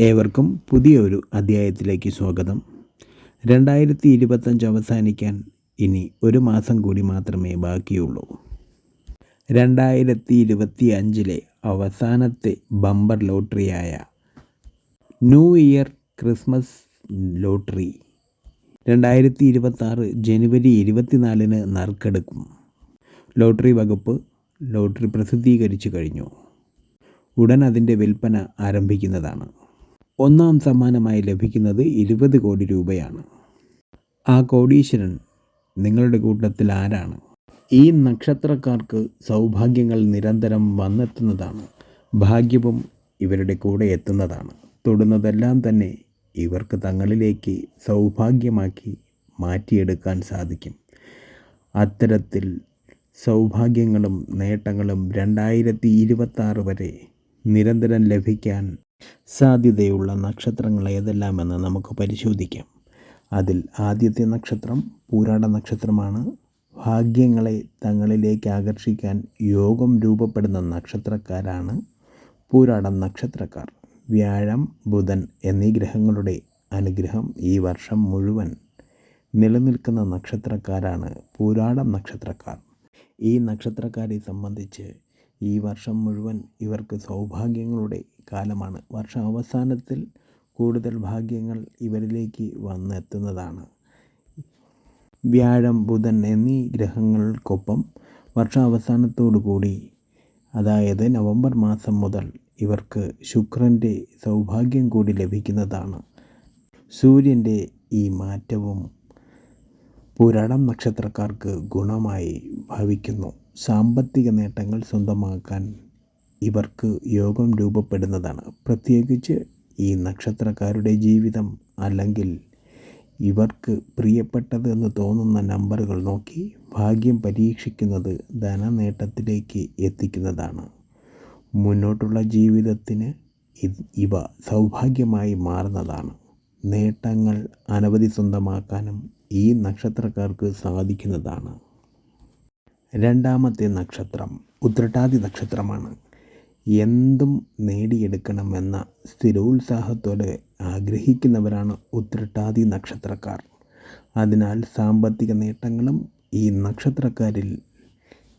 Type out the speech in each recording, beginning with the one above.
ഏവർക്കും പുതിയൊരു അധ്യായത്തിലേക്ക് സ്വാഗതം. രണ്ടായിരത്തി ഇരുപത്തഞ്ച് അവസാനിക്കാൻ ഇനി ഒരു മാസം കൂടി മാത്രമേ ബാക്കിയുള്ളൂ. രണ്ടായിരത്തി ഇരുപത്തി അഞ്ചിലെ അവസാനത്തെ ബമ്പർ ലോട്ടറിയായ ന്യൂ ഇയർ ക്രിസ്മസ് ലോട്ടറി രണ്ടായിരത്തി ഇരുപത്താറ് ജനുവരി ഇരുപത്തിനാലിന് നറുക്കെടുക്കും. ലോട്ടറി വകുപ്പ് ലോട്ടറി പ്രസിദ്ധീകരിച്ചു കഴിഞ്ഞു. ഉടൻ അതിന്റെ വിൽപ്പന ആരംഭിക്കുന്നതാണ്. ഒന്നാം സമ്മാനമായി ലഭിക്കുന്നത് ഇരുപത് കോടി രൂപയാണ്. ആ കോടീശ്വരൻ നിങ്ങളുടെ കൂട്ടത്തിൽ ആരാണ്? ഈ നക്ഷത്രക്കാർക്ക് സൗഭാഗ്യങ്ങൾ നിരന്തരം വന്നെത്തുന്നതാണ്. ഭാഗ്യവും ഇവരുടെ കൂടെ എത്തുന്നതാണ്. തൊടുന്നതെല്ലാം തന്നെ ഇവർക്ക് തങ്ങളിലേക്ക് സൗഭാഗ്യമാക്കി മാറ്റിയെടുക്കാൻ സാധിക്കും. അത്തരത്തിൽ സൗഭാഗ്യങ്ങളും നേട്ടങ്ങളും രണ്ടായിരത്തി ഇരുപത്താറ് വരെ നിരന്തരം ലഭിക്കാൻ സാധ്യതയുള്ള നക്ഷത്രങ്ങൾ ഏതെല്ലാമെന്ന് നമുക്ക് പരിശോധിക്കാം. അതിൽ ആദ്യത്തെ നക്ഷത്രം പൂരാട നക്ഷത്രമാണ്. ഭാഗ്യങ്ങളെ തങ്ങളിലേക്ക് ആകർഷിക്കാൻ യോഗം രൂപപ്പെടുന്ന നക്ഷത്രക്കാരാണ് പൂരാടം നക്ഷത്രക്കാർ. വ്യാഴം ബുധൻ എന്നീ ഗ്രഹങ്ങളുടെ അനുഗ്രഹം ഈ വർഷം മുഴുവൻ നിലനിൽക്കുന്ന നക്ഷത്രക്കാരാണ് പൂരാടം നക്ഷത്രക്കാർ. ഈ നക്ഷത്രക്കാരെ സംബന്ധിച്ച് ഈ വർഷം മുഴുവൻ ഇവർക്ക് സൗഭാഗ്യങ്ങളുടെ കാലമാണ്. വർഷാവസാനത്തിൽ കൂടുതൽ ഭാഗ്യങ്ങൾ ഇവരിലേക്ക് വന്നെത്തുന്നതാണ്. വ്യാഴം ബുധൻ എന്നീ ഗ്രഹങ്ങൾക്കൊപ്പം വർഷാവസാനത്തോടുകൂടി അതായത് നവംബർ മാസം മുതൽ ഇവർക്ക് ശുക്രന്റെ സൗഭാഗ്യം കൂടി ലഭിക്കുന്നതാണ്. സൂര്യന്റെ ഈ മാറ്റവും പുരാടം നക്ഷത്രക്കാർക്ക് ഗുണമായി ഭവിക്കുന്നു. സാമ്പത്തിക നേട്ടങ്ങൾ സ്വന്തമാക്കാൻ ഇവർക്ക് യോഗം രൂപപ്പെടുന്നതാണ്. പ്രത്യേകിച്ച് ഈ നക്ഷത്രക്കാരുടെ ജീവിതം അല്ലെങ്കിൽ ഇവർക്ക് പ്രിയപ്പെട്ടത് എന്ന് തോന്നുന്ന നമ്പറുകൾ നോക്കി ഭാഗ്യം പരീക്ഷിക്കുന്നത് ധനനേട്ടത്തിലേക്ക് എത്തിക്കുന്നതാണ്. മുന്നോട്ടുള്ള ജീവിതത്തിന് ഇവ സൗഭാഗ്യമായി മാറുന്നതാണ്. നേട്ടങ്ങൾ അനവധി സ്വന്തമാക്കാനും ഈ നക്ഷത്രക്കാർക്ക് സാധിക്കുന്നതാണ്. രണ്ടാമത്തെ നക്ഷത്രം ഉത്രട്ടാതി നക്ഷത്രമാണ്. എന്തും നേടിയെടുക്കണമെന്ന സ്ഥിരോത്സാഹത്തോടെ ആഗ്രഹിക്കുന്നവരാണ് ഉത്രട്ടാതി നക്ഷത്രക്കാർ. അതിനാൽ സാമ്പത്തിക നേട്ടങ്ങളും ഈ നക്ഷത്രക്കാരിൽ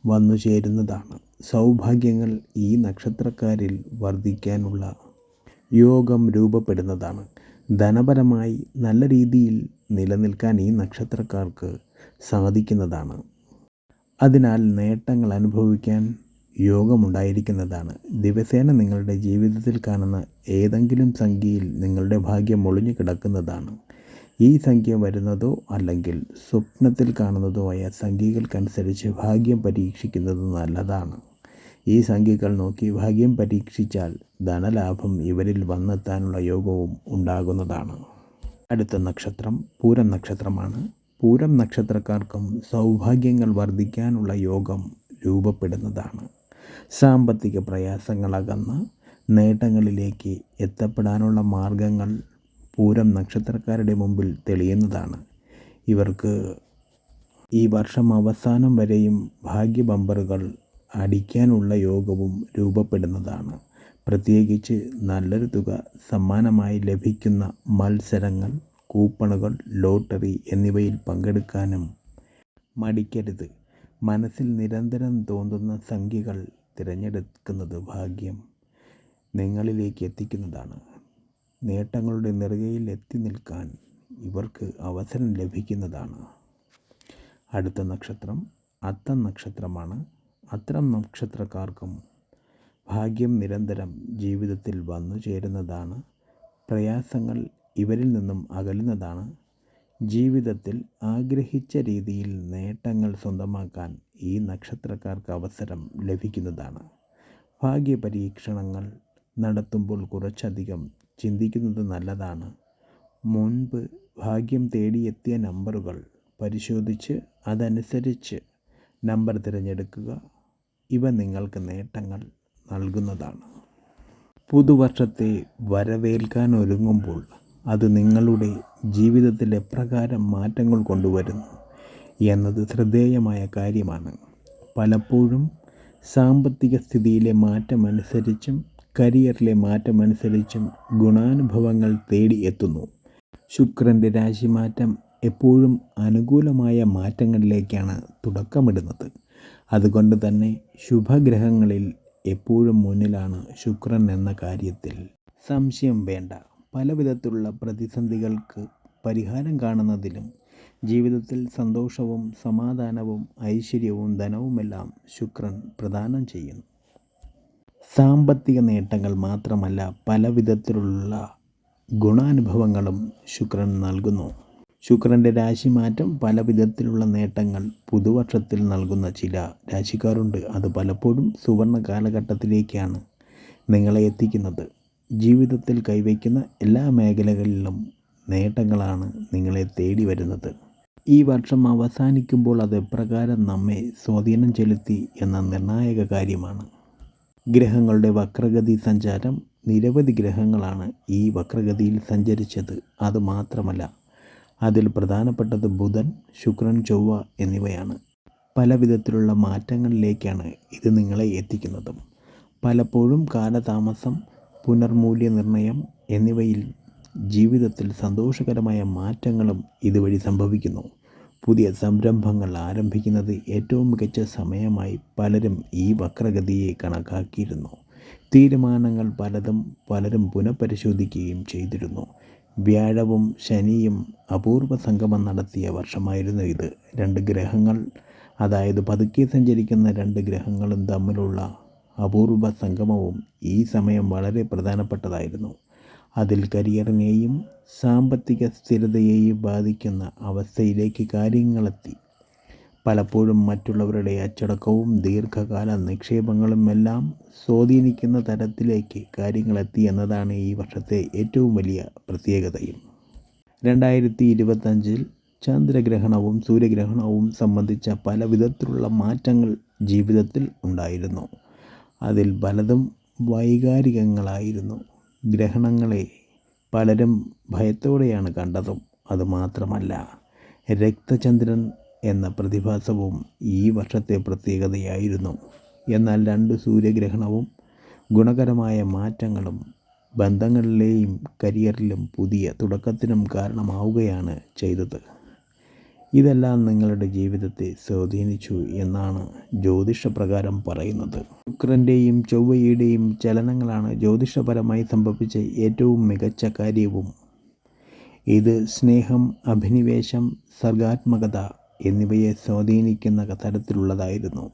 വന്നു ചേരുന്നതാണ്. സൗഭാഗ്യങ്ങൾ ഈ നക്ഷത്രക്കാരിൽ വർദ്ധിക്കാനുള്ള യോഗം രൂപപ്പെടുന്നതാണ്. ധനപരമായി നല്ല രീതിയിൽ നിലനിൽക്കാൻ ഈ നക്ഷത്രക്കാർക്ക് സാധിക്കുന്നതാണ്. അതിനാൽ നേട്ടങ്ങൾ അനുഭവിക്കാൻ യോഗമുണ്ടായിരിക്കുന്നതാണ്. ദിവസേന നിങ്ങളുടെ ജീവിതത്തിൽ കാണുന്ന ഏതെങ്കിലും സംഖ്യയിൽ നിങ്ങളുടെ ഭാഗ്യം ഒളിഞ്ഞു കിടക്കുന്നതാണ്. ഈ സംഖ്യ വരുന്നതോ അല്ലെങ്കിൽ സ്വപ്നത്തിൽ കാണുന്നതോ ആയ സംഖ്യകൾക്കനുസരിച്ച് ഭാഗ്യം പരീക്ഷിക്കുന്നത് നല്ലതാണ്. ഈ സംഖ്യകൾ നോക്കി ഭാഗ്യം പരീക്ഷിച്ചാൽ ധനലാഭം ഇവരിൽ വന്നെത്താനുള്ള യോഗവും ഉണ്ടാകുന്നതാണ്. അടുത്ത നക്ഷത്രം പൂരം നക്ഷത്രമാണ്. പൂരം നക്ഷത്രക്കാർക്കും സൗഭാഗ്യങ്ങൾ വർദ്ധിക്കാനുള്ള യോഗം രൂപപ്പെടുന്നതാണ്. സാമ്പത്തിക പ്രയാസങ്ങളകന്ന് നേട്ടങ്ങളിലേക്ക് എത്തപ്പെടാനുള്ള മാർഗങ്ങൾ പൂരം നക്ഷത്രക്കാരുടെ മുമ്പിൽ തെളിയുന്നതാണ്. ഇവർക്ക് ഈ വർഷം അവസാനം വരെയും ഭാഗ്യ ബമ്പറുകൾ അടിക്കാനുള്ള യോഗവും രൂപപ്പെടുന്നതാണ്. പ്രത്യേകിച്ച് നല്ലൊരു തുക സമ്മാനമായി ലഭിക്കുന്ന മത്സരങ്ങൾ കൂപ്പണുകൾ ലോട്ടറി എന്നിവയിൽ പങ്കെടുക്കാനും മടിക്കരുത്. മനസ്സിൽ നിരന്തരം തോന്നുന്ന സംഖ്യകൾ തിരഞ്ഞെടുക്കുന്നത് ഭാഗ്യം നിങ്ങളിലേക്ക് എത്തിക്കുന്നതാണ്. നേട്ടങ്ങളുടെ നെറുകയിൽ എത്തി നിൽക്കാൻ ഇവർക്ക് അവസരം ലഭിക്കുന്നതാണ്. അടുത്ത നക്ഷത്രം അത്തം നക്ഷത്രമാണ്. അത്തരം നക്ഷത്രക്കാർക്കും ഭാഗ്യം നിരന്തരം ജീവിതത്തിൽ വന്നു ചേരുന്നതാണ് പ്രയാസങ്ങൾ ഇവരിൽ നിന്നും അകലുന്നതാണ്. ജീവിതത്തിൽ ആഗ്രഹിച്ച രീതിയിൽ നേട്ടങ്ങൾ സ്വന്തമാക്കാൻ ഈ നക്ഷത്രക്കാർക്ക് അവസരം ലഭിക്കുന്നതാണ്. ഭാഗ്യ പരീക്ഷണങ്ങൾ നടത്തുമ്പോൾ കുറച്ചധികം ചിന്തിക്കുന്നത് നല്ലതാണ്. മുൻപ് ഭാഗ്യം തേടിയെത്തിയ നമ്പറുകൾ പരിശോധിച്ച് അതനുസരിച്ച് നമ്പർ തിരഞ്ഞെടുക്കുക. ഇവ നിങ്ങൾക്ക് നേട്ടങ്ങൾ നൽകുന്നതാണ്. പുതുവർഷത്തെ വരവേൽക്കാൻ ഒരുങ്ങുമ്പോൾ അത് നിങ്ങളുടെ ജീവിതത്തിൽ എപ്രകാരം മാറ്റങ്ങൾ കൊണ്ടുവരുന്നു എന്നത് ശ്രദ്ധേയമായ കാര്യമാണ്. പലപ്പോഴും സാമ്പത്തിക സ്ഥിതിയിലെ മാറ്റമനുസരിച്ചും കരിയറിലെ മാറ്റമനുസരിച്ചും ഗുണാനുഭവങ്ങൾ തേടി എത്തുന്നു. ശുക്രന്റെ രാശിമാറ്റം എപ്പോഴും അനുകൂലമായ മാറ്റങ്ങളിലേക്കാണ് തുടക്കമിടുന്നത്. അതുകൊണ്ട് തന്നെ ശുഭഗ്രഹങ്ങളിൽ എപ്പോഴും മുന്നിലാണ് ശുക്രൻ എന്ന കാര്യത്തിൽ സംശയം വേണ്ട. പല വിധത്തിലുള്ള പ്രതിസന്ധികൾക്ക് പരിഹാരം കാണുന്നതിലും ജീവിതത്തിൽ സന്തോഷവും സമാധാനവും ഐശ്വര്യവും ധനവുമെല്ലാം ശുക്രൻ പ്രദാനം ചെയ്യുന്നു. സാമ്പത്തിക നേട്ടങ്ങൾ മാത്രമല്ല പല വിധത്തിലുള്ള ഗുണാനുഭവങ്ങളും ശുക്രൻ നൽകുന്നു. ശുക്രന്റെ രാശിമാറ്റം പല വിധത്തിലുള്ള നേട്ടങ്ങൾ പുതുവർഷത്തിൽ നൽകുന്ന ചില രാശിക്കാരുണ്ട്. അത് പലപ്പോഴും സുവർണ കാലഘട്ടത്തിലേക്കാണ് നിങ്ങളെ എത്തിക്കുന്നത്. ജീവിതത്തിൽ കൈവയ്ക്കുന്ന എല്ലാ മേഖലകളിലും നേട്ടങ്ങളാണ് നിങ്ങളെ തേടി വരുന്നത്. ഈ വർഷം അവസാനിക്കുമ്പോൾ അത് എപ്രകാരം നമ്മെ സ്വാധീനം ചെലുത്തി എന്ന നിർണായക കാര്യമാണ്. ഗ്രഹങ്ങളുടെ വക്രഗതി സഞ്ചാരം നിരവധി ഗ്രഹങ്ങളാണ് ഈ വക്രഗതിയിൽ സഞ്ചരിച്ചത്. അതുമാത്രമല്ല അതിൽ പ്രധാനപ്പെട്ടത് ബുധൻ ശുക്രൻ ചൊവ്വ എന്നിവയാണ്. പല വിധത്തിലുള്ള മാറ്റങ്ങളിലേക്കാണ് ഇത് നിങ്ങളെ എത്തിക്കുന്നതും. പലപ്പോഴും കാലതാമസം പുനർമൂല്യനിർണയം എന്നിവയിൽ ജീവിതത്തിൽ സന്തോഷകരമായ മാറ്റങ്ങളും ഇതുവഴി സംഭവിക്കുന്നു. പുതിയ സംരംഭങ്ങൾ ആരംഭിക്കുന്നത് ഏറ്റവും മികച്ച സമയമായി പലരും ഈ വക്രഗതിയെ കണക്കാക്കിയിരുന്നു. തീരുമാനങ്ങൾ പലതും പലരും പുനഃപരിശോധിക്കുകയും ചെയ്തിരുന്നു. വ്യാഴവും ശനിയും അപൂർവ സംഗമം നടത്തിയ വർഷമായിരുന്നു ഇത്. രണ്ട് ഗ്രഹങ്ങൾ അതായത് പതുക്കെ സഞ്ചരിക്കുന്ന രണ്ട് ഗ്രഹങ്ങളും തമ്മിലുള്ള അപൂർവ സംഗമവും ഈ സമയം വളരെ പ്രധാനപ്പെട്ടതായിരുന്നു. അതിൽ കരിയറിനെയും സാമ്പത്തിക സ്ഥിരതയെയും ബാധിക്കുന്ന അവസ്ഥയിലേക്ക് കാര്യങ്ങളെത്തി. പലപ്പോഴും മറ്റുള്ളവരുടെ അച്ചടക്കവും ദീർഘകാല നിക്ഷേപങ്ങളും എല്ലാം സ്വാധീനിക്കുന്ന തരത്തിലേക്ക് കാര്യങ്ങളെത്തി എന്നതാണ് ഈ വർഷത്തെ ഏറ്റവും വലിയ പ്രത്യേകതയും. രണ്ടായിരത്തി ഇരുപത്തഞ്ചിൽ ചന്ദ്രഗ്രഹണവും സൂര്യഗ്രഹണവും സംബന്ധിച്ച പല വിധത്തിലുള്ള മാറ്റങ്ങൾ ജീവിതത്തിൽ ഉണ്ടായിരുന്നു. അതിൽ പലതും വൈകാരികങ്ങളായിരുന്നു. ഗ്രഹണങ്ങളെ പലരും ഭയത്തോടെയാണ് കണ്ടതും. അതുമാത്രമല്ല രക്തചന്ദ്രൻ എന്ന പ്രതിഭാസവും ഈ വർഷത്തെ പ്രത്യേകതയായിരുന്നു. എന്നാൽ രണ്ട് സൂര്യഗ്രഹണവും ഗുണകരമായ മാറ്റങ്ങളും ബന്ധങ്ങളിലെയും കരിയറിലും പുതിയ തുടക്കത്തിനും കാരണമാവുകയാണ് ചെയ്തത്. ഇതെല്ലാം നിങ്ങളുടെ ജീവിതത്തെ സ്വാധീനിച്ചു എന്നാണ് ജ്യോതിഷപ്രകാരം പറയുന്നത്. ശുക്രന്റെയും ചൊവ്വയുടെയും ചലനങ്ങളാണ് ജ്യോതിഷപരമായി സംഭവിച്ച ഏറ്റവും മികച്ച കാര്യവും. ഇത് സ്നേഹം അഭിനിവേശം സർഗാത്മകത എന്നിവയെ സ്വാധീനിക്കുന്ന തരത്തിലുള്ളതായിരുന്നു.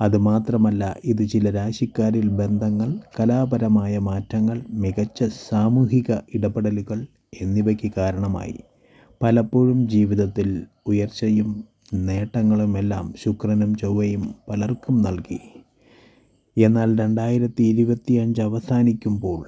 അതുമാത്രമല്ല ഇത് ചില രാശിക്കാരിൽ ബന്ധങ്ങൾ കലാപരമായ മാറ്റങ്ങൾ മികച്ച സാമൂഹിക ഇടപെടലുകൾ എന്നിവയ്ക്ക് കാരണമായി. പലപ്പോഴും ജീവിതത്തിൽ ഉയർച്ചയും നേട്ടങ്ങളുമെല്ലാം ശുക്രനും ചൊവ്വയും പലർക്കും നൽകി. എന്നാൽ രണ്ടായിരത്തി ഇരുപത്തിയഞ്ച് അവസാനിക്കുമ്പോൾ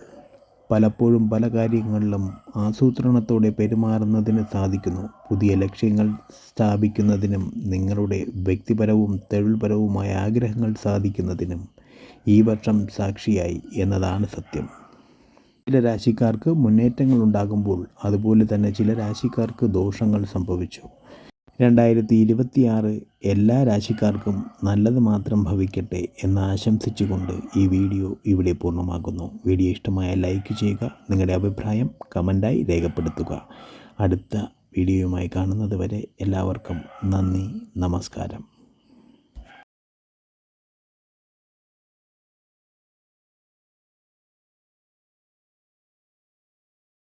പലപ്പോഴും പല കാര്യങ്ങളിലും ആസൂത്രണത്തോടെ പെരുമാറുന്നതിന് സാധിക്കുന്നു. പുതിയ ലക്ഷ്യങ്ങൾ സ്ഥാപിക്കുന്നതിനും നിങ്ങളുടെ വ്യക്തിപരവും തൊഴിൽപരവുമായ ആഗ്രഹങ്ങൾ സാധിക്കുന്നതിനും ഈ വർഷം സാക്ഷിയായി എന്നതാണ് സത്യം. ചില രാശിക്കാർക്ക് മുന്നേറ്റങ്ങൾ ഉണ്ടാകുമ്പോൾ അതുപോലെ തന്നെ ചില രാശിക്കാർക്ക് ദോഷങ്ങൾ സംഭവിച്ചു. രണ്ടായിരത്തി ഇരുപത്തിയാറ് എല്ലാ രാശിക്കാർക്കും നല്ലത് മാത്രം ഭവിക്കട്ടെ എന്ന് ആശംസിച്ചുകൊണ്ട് ഈ വീഡിയോ ഇവിടെ പൂർണമാകുന്നു വീഡിയോ ഇഷ്ടമായ ലൈക്ക് ചെയ്യുക നിങ്ങളുടെ അഭിപ്രായം കമന്റായി രേഖപ്പെടുത്തുക. അടുത്ത വീഡിയോയുമായി കാണുന്നത് വരെ എല്ലാവർക്കും നന്ദി നമസ്കാരം.